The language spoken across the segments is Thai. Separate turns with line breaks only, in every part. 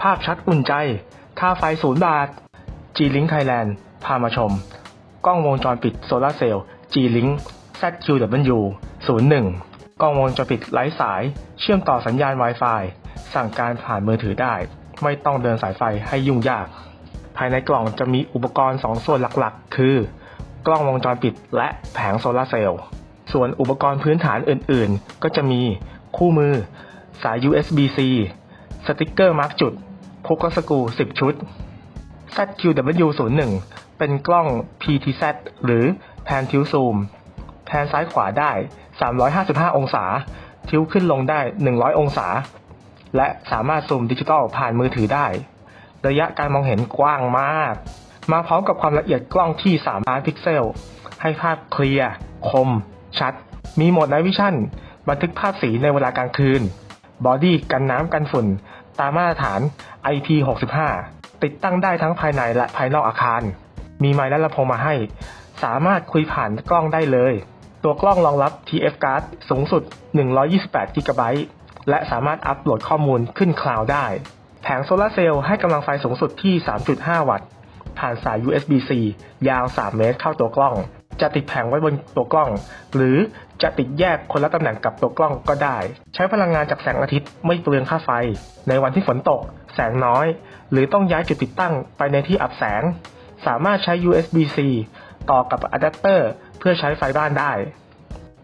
ภาพชัดอุ่นใจ ค่าไฟศูนย์บาท G-Link Thailand พามาชม กล้องวงจรปิดโซลาร์เซลล์ G-Link ZQW 01 กล้องวงจรปิดไร้สาย เชื่อมต่อสัญญาณ Wi-Fi สั่งการผ่านมือถือได้ ไม่ต้องเดินสายไฟให้ยุ่งยาก ภายในกล่องจะมีอุปกรณ์ 2 ส่วนหลักๆ คือ กล้องวงจรปิดและแผงโซลาร์เซลล์ ส่วนอุปกรณ์พื้นฐานอื่นๆ ก็จะมีคู่มือ สาย USB-C สติกเกอร์มาร์กจุด พกสกู10 ชุด ZQW01 เป็นกล้อง PTZ หรือแพนทิวซูมแพนซ้ายขวาได้ 355 องศา ทิวขึ้นลงได้ 100 องศา และสามารถซูมดิจิตอลผ่านมือถือได้ ระยะการมองเห็นกว้างมาก มาพร้อมกับความละเอียดกล้องที่ 3 ล้านพิกเซล ให้ภาพเคลียร์ คม ชัด มีโหมด Night Vision บันทึกภาพสีในเวลากลางคืน บอดี้กันน้ำกันฝุ่น ตามมาตรฐาน IP65 ติดตั้งได้ทั้งภายในและภายนอกอาคาร มีไมค์และลำโพงมาให้ สามารถคุยผ่านกล้องได้เลย ตัวกล้องรองรับ TF Card สูงสุด 128 g b และสามารถอัปโหลดข้อมูลขึ้นคลาวด์ได้ แผงโซลาร์เซลล์ให้กำลังไฟสูงสุดที่ 3.5 วัตต์ ผ่านสาย USB-C ยาว 3 เมตรเข้าตัวกล้อง จะติดแผงไว้บนตัวกล้อง หรือจะติดแยกคนละตำแหน่งกับตัวกล้องก็ได้ ใช้พลังงานจากแสงอาทิตย์ไม่เปลืองค่าไฟ ในวันที่ฝนตก แสงน้อย หรือต้องย้ายจุดติดตั้งไปในที่อับแสง สามารถใช้ USB-C ต่อกับอะแดปเตอร์เพื่อใช้ไฟบ้านได้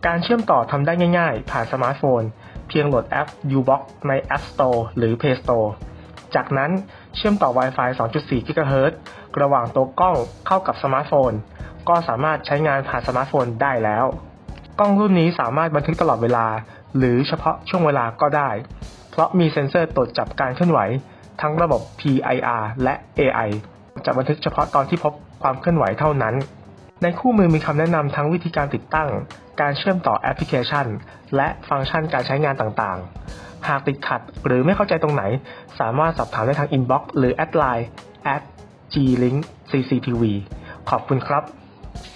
การเชื่อมต่อทำได้ง่ายๆ ผ่านสมาร์ทโฟน เพียงโหลดแอป Ubox ใน App Store หรือ Play Store จากนั้นเชื่อมต่อ Wi-Fi 2.4 GHz ระหว่างตัวกล้องเข้ากับสมาร์ทโฟน ก็สามารถใช้งานผ่านสมาร์ทโฟนได้แล้ว กล้องรุ่นนี้สามารถบันทึกตลอดเวลา หรือเฉพาะช่วงเวลาก็ได้ เพราะมีเซ็นเซอร์ตรวจจับการเคลื่อนไหว ทั้งระบบ PIR และ AI จะบันทึกเฉพาะตอนที่พบความเคลื่อนไหวเท่านั้น ในคู่มือมีคำแนะนำทั้งวิธีการติดตั้ง การเชื่อมต่อแอปพลิเคชัน และฟังก์ชันการใช้งานต่างๆ หากติดขัดหรือไม่เข้าใจตรงไหน สามารถสอบถามได้ทางอินบ็อกซ์หรือแอดไลน์ at glink cctv ขอบคุณครับ